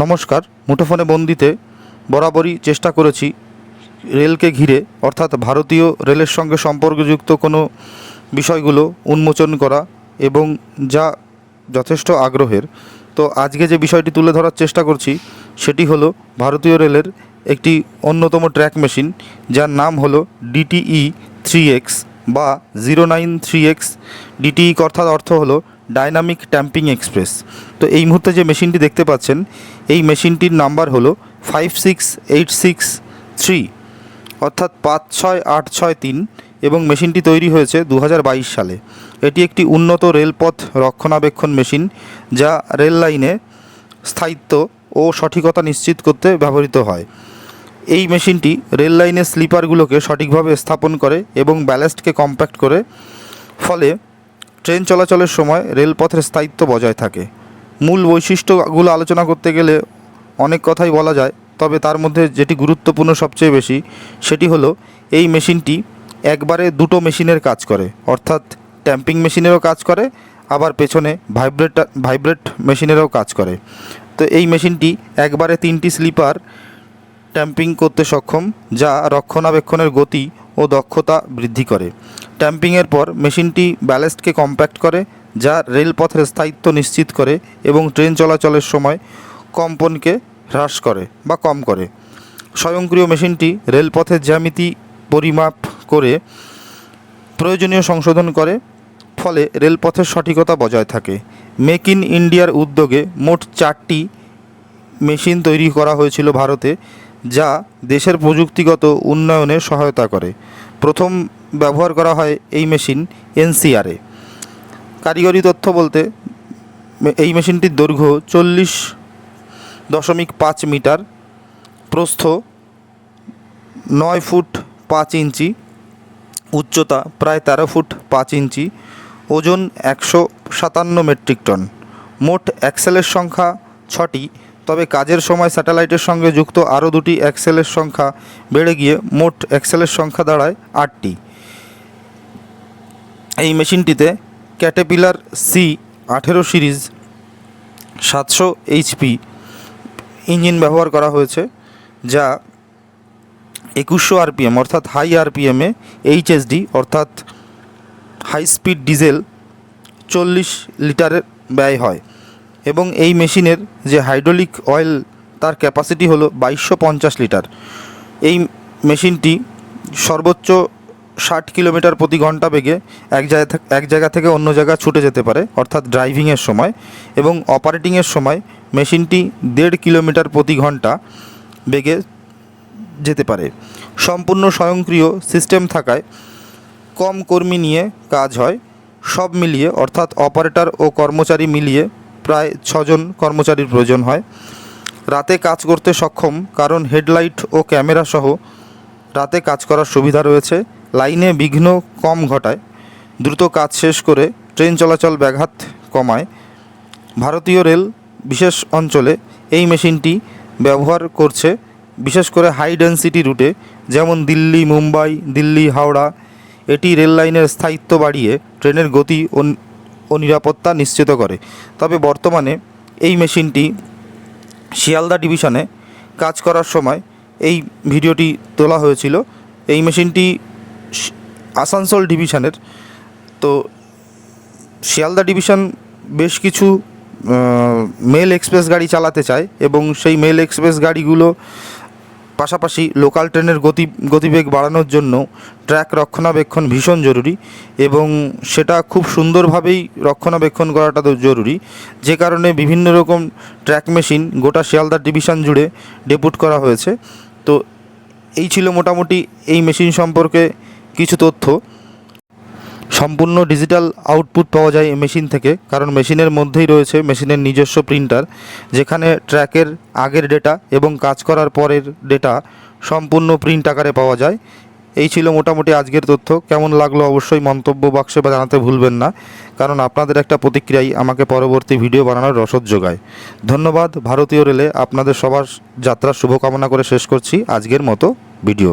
নমস্কার, মুঠোফোনে বন্দিতে বরাবরই চেষ্টা করেছি রেলকে ঘিরে, অর্থাৎ ভারতীয় রেলের সঙ্গে সম্পর্কযুক্ত কোনো বিষয়গুলো উন্মোচন করা এবং যা যথেষ্ট আগ্রহের। তো আজকে যে বিষয়টি তুলে ধরার চেষ্টা করছি, সেটি হলো ভারতীয় রেলের একটি অন্যতম ট্র্যাক মেশিন, যার নাম হলো ডিটিই থ্রি এক্স বা zero nine three X. DTE অর্থাৎ অর্থ হলো ডাইনামিক ট্যাম্পিং এক্সপ্রেস। তো এই মুহূর্তে যে মেশিনটি দেখতে পাচ্ছেন, এই মেশিনটির নাম্বার হলো five six eight six three অর্থাৎ পাঁচ ছয় আট ছয় তিন, এবং মেশিনটি তৈরি হয়েছে দু হাজার বাইশ সালে। এটি একটি উন্নত রেলপথ রক্ষণাবেক্ষণ মেশিন, যা রেল লাইনে স্থায়িত্ব ও সঠিকতা নিশ্চিত করতে ব্যবহৃত হয়। এই মেশিনটি রেল লাইনের স্লিপারগুলোকে সঠিকভাবে স্থাপন করে এবং ব্যালাস্টকে কম্প্যাক্ট করে, ফলে ট্রেন চলাচলের সময় রেলপথের স্থায়িত্ব বজায় থাকে। মূল বৈশিষ্ট্যগুলো আলোচনা করতে গেলে অনেক কথাই বলা যায়, তবে তার মধ্যে যেটি গুরুত্বপূর্ণ সবচেয়ে বেশি, সেটি হলো এই মেশিনটি একবারে দুটো মেশিনের কাজ করে। অর্থাৎ ট্যাম্পিং মেশিনেরও কাজ করে, আবার পেছনে ভাইব্রেট ভাইব্রেট মেশিনেরও কাজ করে। তো এই মেশিনটি একবারে তিনটি স্লিপার ট্যাম্পিং করতে সক্ষম, যা রক্ষণাবেক্ষণের গতি ও দক্ষতা বৃদ্ধি করে। ট্যাম্পিংয়ের পর মেশিনটি ব্যালেস্টকে কম্প্যাক্ট করে, যা রেলপথের স্থায়িত্ব নিশ্চিত করে এবং ট্রেন চলাচলের সময় কম্পনকে হ্রাস করে বা কম করে। স্বয়ংক্রিয় মেশিনটি রেলপথের জ্যামিতি পরিমাপ করে প্রয়োজনীয় সংশোধন করে, ফলে রেলপথের সঠিকতা বজায় থাকে। মেক ইন ইন্ডিয়ার উদ্যোগে মোট চারটি মেশিন তৈরি করা হয়েছিল ভারতে। যা দেশের প্রযুক্তিগত উন্নয়নে সহায়তা করে। প্রথম ব্যবহার করা হয় এই মেশিন এনসিআরে কারিগরি তথ্য বলতে, এই মেশিনটির দৈর্ঘ্য চল্লিশ দশমিক পাঁচ মিটার, প্রস্থ নয় ফুট পাঁচ ইঞ্চি, উচ্চতা প্রায় তেরো ফুট পাঁচ ইঞ্চি, ওজন একশো সাতান্ন মেট্রিক টন। মোট অ্যাক্সেলের সংখ্যা ছটি। তবে কাজের সময় স্যাটেলাইটের সঙ্গে যুক্ত আরও দুটি অ্যাক্সেলের সংখ্যা বেড়ে গিয়ে মোট অ্যাক্সেলের সংখ্যা দাঁড়ায় আটটি। এই মেশিনটিতে ক্যাটেপিলার সি আঠেরো সিরিজ, সাতশো এইচপি ইঞ্জিন ব্যবহার করা হয়েছে, যা একুশশো আরপিএম, অর্থাৎ হাই আরপিএমে এইচএসডি অর্থাৎ হাই স্পিড ডিজেল চল্লিশ লিটারের ব্যয় হয়। এবং এই মেশিনের যে হাইড্রোলিক অয়েল, তার ক্যাপাসিটি হলো বাইশশো পঞ্চাশ লিটার। এই মেশিনটি সর্বোচ্চ ষাট কিলোমিটার প্রতি ঘণ্টা বেগে এক জায়গা এক জায়গা থেকে অন্য জায়গা ছুটে যেতে পারে, অর্থাৎ ড্রাইভিংয়ের সময় এবং অপারেটিংয়ের সময় মেশিনটি দেড় কিলোমিটার প্রতি ঘণ্টা বেগে যেতে পারে। সম্পূর্ণ স্বয়ংক্রিয় সিস্টেম থাকায় কম কর্মী নিয়ে কাজ হয়। সব মিলিয়ে, অর্থাৎ অপারেটর ও কর্মচারী মিলিয়ে প্রায় ছজন কর্মচারীর প্রয়োজন হয়। রাতে কাজ করতে সক্ষম, কারণ হেডলাইট ও ক্যামেরা সহ রাতে কাজ করার সুবিধা রয়েছে। লাইনে বিঘ্ন কম ঘটায়। দ্রুত কাজ শেষ করে ট্রেন চলাচল ব্যাঘাত কমায়। ভারতীয় রেল বিশেষ অঞ্চলে এই মেশিনটি ব্যবহার করছে, বিশেষ করে হাই ডেন্সিটি রুটে, যেমন দিল্লি, মুম্বাই, দিল্লি, হাওড়া। এটি রেল লাইনের স্থায়িত্ব বাড়িয়ে ট্রেনের গতি ও নিরাপত্তা নিশ্চিত করে। তবে বর্তমানে এই মেশিনটি শিয়ালদা ডিভিশনে কাজ করার সময় এই ভিডিওটি তোলা হয়েছিল। এই মেশিনটি আসানসোল ডিভিশনের। তো শিয়ালদা ডিভিশন বেশ কিছু মেল এক্সপ্রেস গাড়ি চালাতে চায় এবং সেই মেল এক্সপ্রেস গাড়িগুলো পাশাপাশি লোকাল ট্রেনের গতি, গতিবেগ বাড়ানোর জন্য ট্র্যাক রক্ষণাবেক্ষণ ভীষণ জরুরি এবং সেটা খুব সুন্দরভাবেই রক্ষণাবেক্ষণ করাটা তো জরুরি। যে কারণে বিভিন্ন রকম ট্র্যাক মেশিন গোটা শিয়ালদা ডিভিশন জুড়ে ডেপুট করা হয়েছে। তো এই ছিল মোটামুটি এই মেশিন সম্পর্কে কিছু তথ্য। সম্পূর্ণ ডিজিটাল আউটপুট পাওয়া যায় মেশিন থেকে। কারণ মেশিনের মধ্যেই রয়েছে মেশিনের নিজস্ব প্রিন্টার যেখানে ট্র্যাকের আগের ডেটা এবং কাজ করার পরের ডেটা সম্পূর্ণ প্রিন্ট আকারে পাওয়া যায়। এই ছিল মোটামুটি আজকের তথ্য। কেমন লাগল অবশ্যই মন্তব্য বাক্সে বা জানাতে ভুলবেন না। কারণ আপনাদের একটা প্রতিক্রিয়াই আমাকে পরবর্তী ভিডিও বানানোর রসদ যোগায়। ধন্যবাদ। ভারতীয় রেলে আপনাদের সবার যাত্রার শুভকামনা করে শেষ করছি আজকের মতো ভিডিও